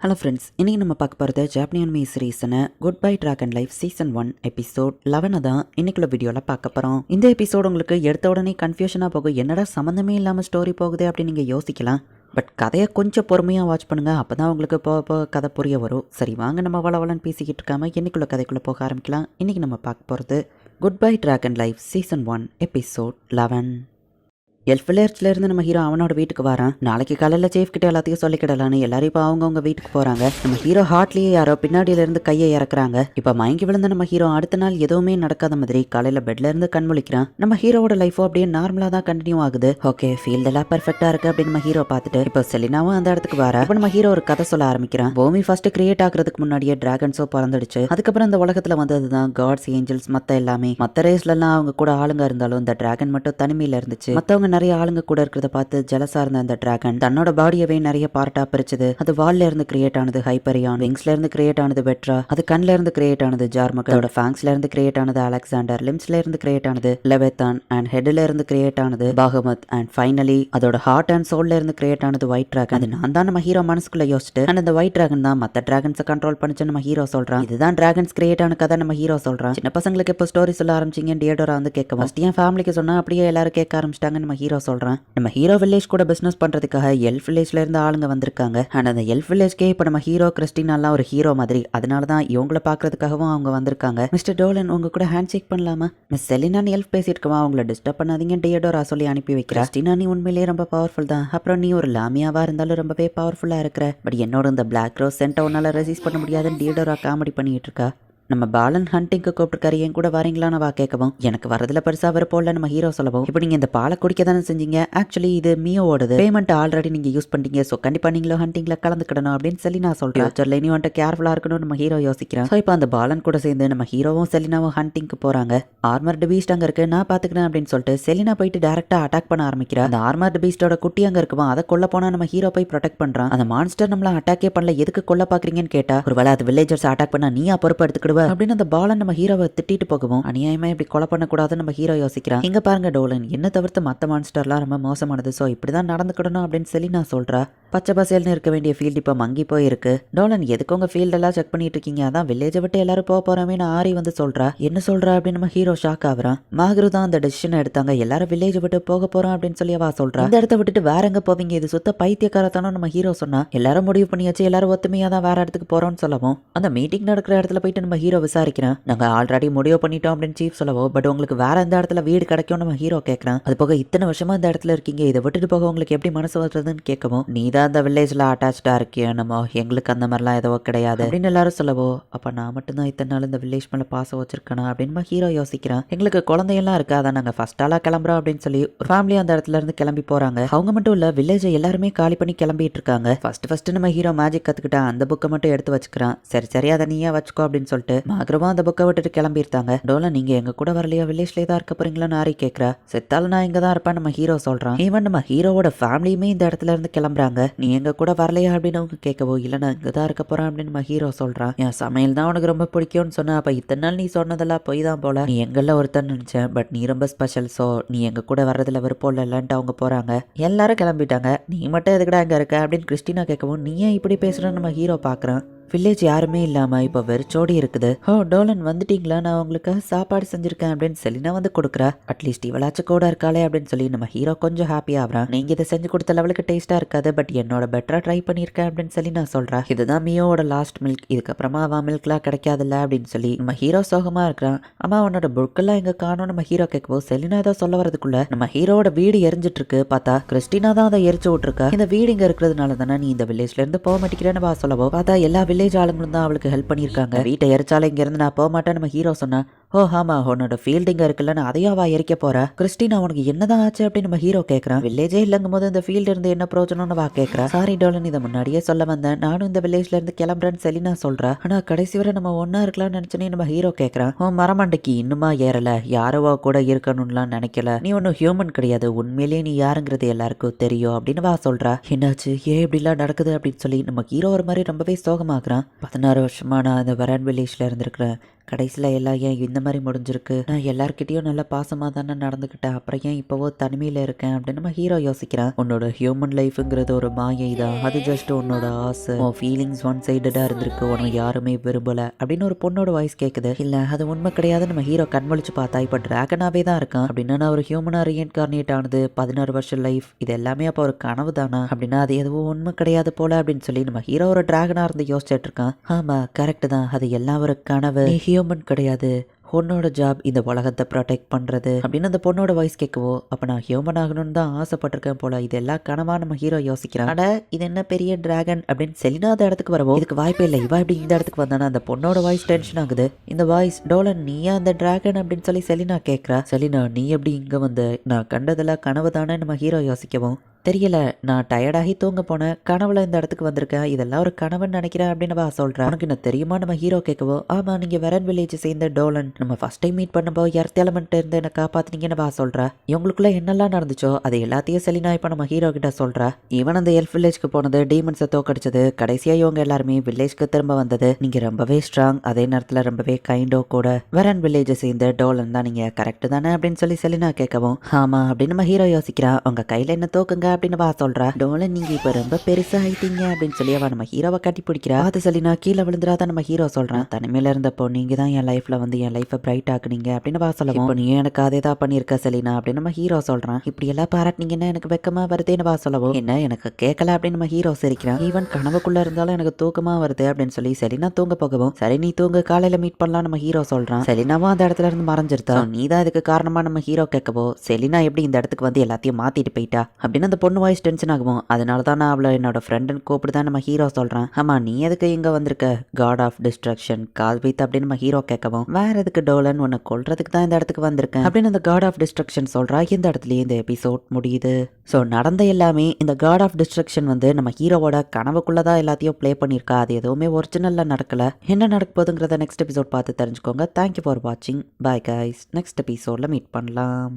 Hello friends இன்றைக்கி நம்ம பார்க்க போகிறது ஜாப்பனியன் me சீரீஸ்னு good bye dragon life season one episode லெவனை தான் இன்னைக்குள்ள வீடியோவில் பார்க்க போகிறோம் இந்த எபிசோடு உங்களுக்கு எடுத்த உடனே கன்ஃபியூஷனாக போகும். என்னடா சம்மந்தமே இல்லாமல் ஸ்டோரி போகுது அப்படின்னு நீங்கள் யோசிக்கலாம். பட் கதையை கொஞ்சம் பொறுமையாக வாட்ச் பண்ணுங்கள் அப்போ தான் உங்களுக்கு போக போக கதை புரிய வரும். சரி வாங்க நம்ம வளவலன்னு பேசிக்கிட்டு இருக்காமல் இன்னைக்குள்ள கதைக்குள்ளே போக ஆரம்பிக்கலாம். இன்றைக்கி நம்ம பார்க்க போகிறது good bye dragon life season one episode eleven elf இருந்து நம்ம ஹீரோ அவனோட வீட்டுக்கு வரான். நாளைக்கு காலையில் சேஃப் கிட்ட எல்லாத்தையும் சொல்லிக்கிடலான்னு எல்லாரும் இப்போ அவங்கவுங்க வீட்டுக்கு போறாங்க. நம்ம ஹீரோ ஹார்ட்லேயே யாரோ பின்னாடியிலேருந்து கையை இறக்குறாங்க. இப்போ மயங்கி விழுந்த நம்ம ஹீரோ அடுத்த நாள் எதுவுமே நடக்காத மாதிரி காலையில பெட்ல இருந்து கண் முழிக்கிறான். நம்ம ஹீரோவோட லைஃபோ அப்படியே நார்மலா தான் கண்டினியூ ஆகுது. ஓகே ஃபீல்ட் எல்லாம் பர்ஃபெக்டாக இருக்கு அப்படின்னு நம்ம ஹீரோ பார்த்துட்டு இப்போ செலினாவும் அந்த இடத்துக்கு வர. இப்போ நம்ம ஹீரோ ஒரு கதை சொல்ல ஆரம்பிக்கிறான். பூமி ஃபர்ஸ்ட் கிரியேட் ஆகிறதுக்கு முன்னாடியே டிராகன்ஸோ பிறந்துடுச்சு. அதுக்கப்புறம் இந்த உலகத்துல வந்தது தான் காட்ஸ் ஏஞ்சல்ஸ் மத்த எல்லாமே. மத்த ரேஸ்ல எல்லாம் அவங்க கூட ஆளுங்க இருந்தாலும் இந்த டிராகன் மட்டும் தனிமையில இருந்துச்சு. மத்தவங்க நிறைய ஆளுங்க கூட இருக்கிறத பார்த்து ஜலசா இருந்த அந்த டிராகன் தன்னோட பாடியவே நிறைய பார்ட்டா பிரிச்சது. அது வால்ல இருந்து கிரியேட் ஆனது ஹைப்பரியான் விங்ஸ்ல இருந்து கிரியேட் ஆனது பெட்ரா அது கண்ல இருந்து கிரியேட் ஆனது ஜார்மக் அதோட ஃபேங்ஸ்ல இருந்து கிரியேட் ஆனது அலெக்சாண்டர் லிம்ஸ்ல இருந்து கிரியேட் ஆனது லெபெத்தான் அண்ட் ஹெட்ல இருந்து கிரியேட் ஆனது பாகமத் அண்ட் ஃபைனலி அதோட ஹார்ட் அண்ட் சோல்ல இருந்து கிரியேட் ஆனது ஒயிட் டிராகன் அது நான் தான் நம்ம ஹீரோ மனசுக்குள்ள யோசிச்சுட்டு அண்ட் அந்த ஒயிட் டிராகன் தான் மத்த டிராகன்ஸை கண்ட்ரோல் பண்ணிச்சு நம்ம ஹீரோ சொல்றான். இதுதான் டிராகன்ஸ் கிரியேட் ஆன கதை நம்ம ஹீரோ சொல்றான். சின்ன பசங்களுக்கு இப்போ ஸ்டோரி சொல்ல ஆரம்பிச்சிங்க டியோடரா வந்து கேட்க ஃபர்ஸ்ட் என் ஃபேமிலிக்கு சொன்னா அப்படியே எல்லாரும் கேட்க ஆரம்பிச்சிட்டாங்க நம்ம ஹீரோ சொல்றான். நம்ம ஹீரோ வில்லேஜ் கூட பிஸ்னஸ் பண்றதுக்காக எல்ஃப் வில்லேஜ்ல இருந்து ஆளுங்க வந்திருக்காங்க. ஆனால் அந்த எல்ஃப் வில்லேஜ்க்கே இப்போ நம்ம ஹீரோ கிறிஸ்டினாலாம் ஒரு ஹீரோ மாதிரி. அதனால தான் இவங்கள பாக்குறதுக்காகவும் அவங்க வந்திருக்காங்க. மிஸ்டர் டோலன் உங்க கூட ஹேண்ட் ஷேக் பண்ணலாமா மிஸ் செலினான்னு எல்ஃப் பேசியிருக்கமா அவங்கள டிஸ்டர்ப் பண்ணாதீங்க டியடோரா சொல்லி அனுப்பி வைக்கிறா. கிறிஸ்டினா நீ உண்மையிலேயே ரொம்ப பவர்ஃபுல் தான். அப்புறம் நீ ஒரு லாமியாவாக இருந்தாலும் ரொம்பவே பவர்ஃபுல்லா இருக்கிற. பட் என்னோட இந்த பிளாக் ரோஸ் சென்ட்டை உன்னால் ரெசிஸ்ட் பண்ண முடியாதுன்னு டியடோரா காமெடி பண்ணிட்டு இருக்கா. நம்ம பாலன் ஹண்டிங்க்கு கூப்பிட்டுருக்காரு. என் கூட வரீங்களான்னு வா கேட்கவும் எனக்கு வரதுல பெருசா விருப்பம் இல்ல நம்ம ஹீரோ சொல்லவும் இப்போ நீங்க இந்த பாலை குடிக்க தானே செஞ்சீங்க? ஆக்சுவலி இது மியோவோடது. பேமெண்ட் ஆல்ரெடி நீங்க யூஸ் பண்ணிட்டீங்க. ஸோ கண்டிப்பா நீங்களும் ஹண்டிங்ல கலந்துக்கிடணும் அப்படின்னு சொல்லி நான் சொல்றேன். ஃபியூச்சர்ல இனி வந்துட்டு கேர்ஃபுல்லா இருக்கணும் நம்ம ஹீரோ யோசிக்கிறேன். ஸோ இப்போ அந்த பாலன் கூட சேர்ந்து நம்ம ஹீரோவும் செலினாவும் ஹண்டிங்க்கு போறாங்க. ஆர்மர்டு பீஸ்ட் அங்க இருக்கு. நான் பாத்துக்கிறேன் அப்படின்னு சொல்லிட்டு செலினா போயிட்டு டேரக்டா அட்டாக் பண்ண ஆரம்பிக்கிறா. அந்த ஆர்மர்டு பீஸ்டோட குட்டி அங்க இருக்குமா? அதை கொல்ல போனா நம்ம ஹீரோ போய் ப்ரொடெக்ட் பண்றான். அந்த மான்ஸ்டர் நம்மள அட்டாக்கே பண்ணல. எதுக்கு கொல்ல பாக்குறீங்கன்னு கேட்டா ஒருவேளை அது வில்லேஜர்ஸ் அட்டாக் பண்ணா நீயா பொறுப்பு எடுத்துக்கிடுவ? அப்படின்னு அந்த பாலன் நம்ம ஹீரோவை திட்டிட்டு போகவும் அநியாயமா இப்படி கொலை பண்ணக்கூடாதுன்னு நம்ம ஹீரோ யோசிக்கிறான். இங்க பாருங்க டோலன் என்ன தவிர்த்து மத்த மான்ஸ்டர்லாம் ரொம்ப மோசமானது? சோ இப்படிதான் நடந்துக்கிடணும் அப்படின்னு சொல்லி நான் சொல்றா. பச்சை பசேல்னு இருக்க வேண்டிய ஃபீல்டு இப்போ மங்கி போயிருக்கு. டோலன் எதுக்கு உங்க ஃபீல்டெல்லாம் செக் பண்ணிட்டு இருக்கீங்க? அதான் வில்லேஜை விட்டு எல்லாரும் போக போறோமேனு ஆரி வந்து சொல்றா. என்ன சொல்றா அப்படின்னு நம்ம ஹீரோ ஷாக் ஆகுறான். மாகரு தான் அந்த டெசிஷன் எடுத்தாங்க. எல்லாரும் வில்லேஜை விட்டு போக போறோம் அப்படின்னு சொல்லி அவ சொல்றா. இந்த இடத்த விட்டுட்டு வேற எங்க போவீங்க? இது சுத்த பைத்தியக்காரத்தானோ நம்ம ஹீரோ சொன்னா. எல்லாரும் முடிவு பண்ணியாச்சு. எல்லாரும் ஒத்துமையா தான் வேற இடத்துக்கு போறோம்னு சொல்லவும். அந்த மீட்டிங் நடக்கிற இடத்துல போயிட்டு நம்ம ஹீரோ ஹீரோ விசாரிக்கிறேன். நாங்க ஆல்ரெடி முடிவு பண்ணிட்டோம் அப்படின்னு சீஃப் சொல்லவோ பட் உங்களுக்கு வேற எந்த இடத்துல வீடு கிடைக்கும் நம்ம ஹீரோ கேட்கறான் அது போக இத்தனை வருஷமா இந்த இடத்துல இருக்கீங்க. இதை விட்டுட்டு போக உங்களுக்கு எப்படி மனசு வருதுன்னு கேட்கவும் நீ தான் அந்த வில்லேஜ்ல அட்டாச்சா இருக்கியோ நம்ம எங்களுக்கு அந்த மாதிரிலாம் எதுவோ கிடையாது அப்படின்னு எல்லாரும் சொல்லவோ அப்ப நான் மட்டும்தான் இத்தனை நாள் இந்த வில்லேஜ் மேல பாசம் வச்சிருக்கேனா அப்படின்னு ஹீரோ யோசிக்கிறேன். எங்களுக்கு குழந்தையெல்லாம் இருக்கா? அதான் நாங்க ஃபர்ஸ்ட் ஆளா கிளம்புறோம் அப்படின்னு சொல்லி ஒரு ஃபேமிலி அந்த இடத்துல இருந்து கிளம்பி போறாங்க. அவங்க மட்டும் இல்ல வில்லேஜை எல்லாருமே காலி பண்ணி கிளம்பிட்டு இருக்காங்க. ஃபர்ஸ்ட் ஃபர்ஸ்ட் நம்ம ஹீரோ மேஜிக் கத்துக்கிட்டா அந்த புக்கை மட்டும் எடுத்து வச்சுக்கிறான். சரி சரி அதை நீயே வச்சுக்கோ அப்படின்னு சொல்லிட்டு மாகரமா அந்த புக்கை விட்டுட்டு கிளம்பியிருந்தாங்க டோலன் நீங்க எங்க கூட வரலையா? வில்லேஜ்ல தான் இருக்க போறீங்களான்னு ஆரி கேக்குறா. செத்தாலும் நான் இங்க தான் இருப்பேன் நம்ம ஹீரோ சொல்றான். ஈவன் நம்ம ஹீரோவோட ஃபேமிலியுமே இந்த இடத்துல இருந்து கிளம்புறாங்க. நீ எங்க கூட வரலையா? அப்படின்னு அவங்க கேட்கவோ இல்ல நான் இங்க தான் இருக்க போறேன் அப்படின்னு நம்ம ஹீரோ சொல்றான். என் சமையல் தான் உனக்கு ரொம்ப பிடிக்கும்னு சொன்ன அப்ப இத்தனை நாள் நீ சொன்னதெல்லாம் பொய் தான் போல. நீ எங்கெல்ல ஒருத்தன் நினைச்சேன் பட் நீ ரொம்ப ஸ்பெஷல் ஸோ நீ எங்க கூட வர்றதுல விருப்பம் இல்லைன்ட்டு அவங்க போறாங்க. எல்லாரும் கிளம்பிட்டாங்க. நீ மட்டும் எதுக்கடா அங்க இருக்க? அப்படின்னு கிறிஸ்டினா கேட்கவும் நீ ஏன் இப்படி பேசுறேன்னு நம்ம ஹீரோ பாக்குறான். வில்லேஜ் யாருமே இல்லாம இப்போ வெறிச்சோடி இருக்குது. ஓ டோலன் வந்துட்டீங்களா? நான் உங்களுக்கு சாப்பாடு செஞ்சிருக்கேன் அப்படின்னு செலினா வந்து கொடுக்குறா. அட்லீஸ்ட் இவளாச்சும் கூட இருக்காளே அப்படின்னு சொல்லி நம்ம ஹீரோ கொஞ்சம் ஹாப்பி ஆகுறான். நீங்க இதை செஞ்சு கொடுத்த லெவலுக்கு டேஸ்ட்டாக இருக்காது பட் என்னோட பெட்டரா ட்ரை பண்ணியிருக்கேன் அப்படின்னு சொல்லி நான் சொல்றேன் இதுதான் மியோவோட லாஸ்ட் மில்க் இதுக்கப்புறமா அவன் மில்க்லாம் கிடைக்காதுல்ல அப்படின்னு சொல்லி நம்ம ஹீரோ சோகமா இருக்கிறான். அம்மா உன்னோட புக்கெல்லாம் எங்கே காணும் நம்ம ஹீரோ கேட்கவும் செலினா ஏதோ சொல்ல வரதுக்குள்ள நம்ம ஹீரோவோட வீடு எரிஞ்சிட்டு இருக்கு பார்த்தா கிறிஸ்டினா தான் அதை எரிச்சு விட்டுருக்கா. இந்த வீடு இங்க இருக்கிறதுனால தானே நீ இந்த வில்லேஜ்ல இருந்து போக மாட்டேங்கிறேன்னு வா சொல்லவோ. பார்த்தா எல்லா வில்லேஜ் ஆளுங்களும் தான் அவளுக்கு ஹெல்ப் பண்ணியிருக்காங்க. வீட்டை எரிச்சாலும் இங்கேருந்து நான் போக மாட்டேன் நம்ம ஹீரோ சொன்னா ஓ ஆமா உன்னோட ஃபீல்டிங்க இருக்குல்லன்னு அதையும் அவ எரிக்க போறா. கிறிஸ்டினா உனக்கு என்னதான் ஆச்சு அப்படின்னு நம்ம ஹீரோ கேட்கறான் வில்லேஜே இல்லங்கும் போது இந்த ஃபீல்டு இருந்து என்ன பிரோஜனம்னு வா கேட்கறா சாரி டோலன் இதை முன்னாடியே சொல்ல வந்தேன். நானும் இந்த வில்லேஜ்ல இருந்து கிளம்புறேன்னு செலினா சொல்றா. ஆனா கடைசி வரை நம்ம ஒன்னா இருக்கலாம்னு நினைச்சனே நம்ம ஹீரோ கேட்கறான் உன் மரமண்டைக்கு இன்னுமா ஏறல. யாரோவா கூட இருக்கணும்லாம் நினைக்கல. நீ ஒன்னும் ஹியூமன் கிடையாது. உண்மையிலேயே நீ யாருங்கிறது எல்லாருக்கும் தெரியும் அப்படின்னு வா சொல்றா. என்னாச்சு? ஏன் இப்படிலாம் நடக்குது? அப்படின்னு சொல்லி நம்ம ஹீரோ ஒரு மாதிரி ரொம்பவே சோகமாக சோகமாக்குறான் பதினாறு வருஷமாக நான் இந்த வரான் வில்லேஜில் இருந்திருக்கிறேன். கடைசியில் எல்லாம் ஏன் இந்த மாதிரி முடிஞ்சிருக்கு? நான் எல்லார்கிட்டயும் நல்ல பாசமாக தானே நடந்துக்கிட்டேன் அப்புறம் ஏன் இப்போவோ தனிமையில் இருக்கேன் அப்படின்னு நம்ம ஹீரோ யோசிக்கிறான் உன்னோட ஹியூமன் லைஃப்ங்கிறது ஒரு மாயை தான். அது ஜஸ்ட் உன்னோட ஆசை. உன் ஃபீலிங்ஸ் ஒன் சைடடாக இருந்திருக்கு. உனக்கு யாருமே விரும்பலை அப்படின்னு ஒரு பொண்ணோட வாய்ஸ் கேட்குது இல்லை அது உண்மை கிடையாது. நம்ம ஹீரோ கண்வழிச்சு பார்த்தா இப்போ ட்ராகனாகவே தான் இருக்கான். அப்படின்னா நான் ஒரு ஹியூமனாக ரீஎன்கார்னேட் ஆனது பதினாறு வருஷம் லைஃப் இது எல்லாமே அப்போ ஒரு கனவு தானா? அப்படின்னா அது எதுவும் உண்மை கிடையாது போல அப்படின்னு சொல்லி நம்ம ஹீரோ ஒரு டிராகனாக இருந்து யோசிச்சுட்டு இருக்கான். ஆமாம் கரெக்ட் தான். அது எல்லாம் ஒரு கனவு. நீ ஹியூமன் கிடையாது உன்னோட ஜாப் இந்த உலகத்தை ப்ரொடெக்ட் பண்ணுறது அப்படின்னு அந்த பொண்ணோட வாய்ஸ் கேட்கவோ அப்போ நான் ஹியூமன் ஆகணும்னு தான் ஆசைப்பட்டிருக்கேன் போல. இது எல்லாம் கனவா நம்ம ஹீரோ யோசிக்கிறான் அட இது என்ன பெரிய டிராகன் அப்படின்னு செலினா அந்த இடத்துக்கு வரவோ இதுக்கு வாய்ப்பே இல்லை. இவா இப்படி இந்த இடத்துக்கு வந்தானா? அந்த பொண்ணோட வாய்ஸ் டென்ஷன் ஆகுது. இந்த வாய்ஸ் டோலன் நீயா அந்த டிராகன் அப்படின்னு சொல்லி செலினா கேட்குறா. செலினா நீ எப்படி இங்கே வந்த? நான் கண்டதெல்லாம் கனவு தானே நம்ம ஹீரோ யோசிக்கவும். தெரியல நான் டயர்டாகி தூங்க போனேன். கனவுல இந்த இடத்துக்கு வந்திருக்கேன். இதெல்லாம் ஒரு கனவுன்னு நினைக்கிறேன் அப்படின்னு வா சொல்கிறேன் உனக்கு என்ன தெரியுமா நம்ம ஹீரோ கேட்கவோ? ஆமா நீங்க வெரன் வில்லேஜ் சேர்ந்த டோலன். நம்ம ஃபர்ஸ்ட் டைம் மீட் பண்ணப்போ எர்த் எலமெண்ட் இருந்து என்ன வா சொல்றா. இவங்களுக்குள்ள என்னெல்லாம் நடந்துச்சோ அது எல்லாத்தையும் செலினா இப்போ நம்ம ஹீரோ கிட்ட சொல்றா. ஈவன் அந்த எல்ஃப் வில்லேஜ்க்கு போனது டீமன்ஸை தோக்கடிச்சது. கடைசியாக இவங்க எல்லாருமே வில்லேஜ்க்கு திரும்ப வந்தது. நீங்கள் ரொம்பவே ஸ்ட்ராங் அதே நேரத்தில் ரொம்பவே கைண்டோ கூட. வெரன் வில்லேஜை சேர்ந்த டோலன் தான் நீங்கள் கரெக்ட் தானே அப்படின்னு சொல்லி செலினா கேட்கவும் ஆமாம் அப்படின்னு நம்ம ஹீரோ யோசிக்கிறான் உங்கள் கையில் என்ன தோக்குங்க? அப்படின்னு வா சொல்றா. டோலன் நீங்கள் இப்போ ரொம்ப பெருசாக ஆயிட்டீங்க அப்படின்னு சொல்லி அவன் நம்ம ஹீரோவை கட்டி பிடிக்கிறா. அது செலினா கீழே விழுந்துராத நம்ம ஹீரோ சொல்கிறான் தனிமையில் இருந்தப்போ நீங்கள் தான் என் லைஃப்பில் வந்து என் லைஃப் பிரைட் ஆக்குனீங்க அப்படின்னு வா சொல்லவும் இப்போ நீ எனக்கு அதே தான் பண்ணியிருக்க செலினா அப்படின்னு நம்ம ஹீரோ சொல்றான். இப்படி எல்லாம் பாராட்டினீங்கன்னா எனக்கு வெக்கமா வருதேன்னு வா சொல்லவும் என்ன எனக்கு கேட்கல அப்படின்னு நம்ம ஹீரோ சிரிக்கிறான். ஈவன் கனவுக்குள்ள இருந்தாலும் எனக்கு தூக்கமா வருது அப்படின்னு சொல்லி செலினா தூங்க போகவும் சரி நீ தூங்க காலையில மீட் பண்ணலாம் நம்ம ஹீரோ சொல்றான். செலினாவும் அந்த இடத்துல இருந்து மறைஞ்சிருத்தா? நீ தான் இதுக்கு காரணமா நம்ம ஹீரோ கேட்கவோ? செலினா எப்படி இந்த இடத்துக்கு வந்து எல்லாத்தையும் மாத்திட்டு போயிட்டா? அப்படின்னு அந்த பொண்ணு வாய்ஸ் டென்ஷன் ஆகும் அதனால தான் நான் அவளை என்னோட ஃப்ரெண்டுன்னு கூப்பிட்டு தான் நம்ம ஹீரோ சொல்றான். ஆமா நீ எதுக்கு இங்க வந்திருக்க? காட் ஆஃப் டிஸ்ட்ரக்ஷன் கால் வைத் அப்படின்னு நம்ம ஹீரோ கேட்கவும் வேற எதுக்கு டோலன் உன்னை கொல்றதுக்கு தான் இந்த இடத்துக்கு வந்திருக்கேன். அப்படின்னு அந்த காட் ஆஃப் டிஸ்ட்ரக்ஷன் சொல்றா. இந்த இடத்துலயே இந்த எபிசோட் முடியுது. ஸோ நடந்த எல்லாமே இந்த காட் ஆஃப் டிஸ்ட்ரக்ஷன் வந்து நம்ம ஹீரோவோட கனவுக்குள்ள தான் எல்லாத்தையும் ப்ளே பண்ணியிருக்கா. அது எதுவுமே ஒரிஜினலில் நடக்கல. என்ன நடக்க போதுங்கிறத நெக்ஸ்ட் எபிசோட் பார்த்து தெரிஞ்சுக்கோங்க. தேங்க்யூ ஃபார் வாட்சிங் பாய் கைஸ் நெக்ஸ்ட் எபிசோடில் மீட் பண்ணலாம்.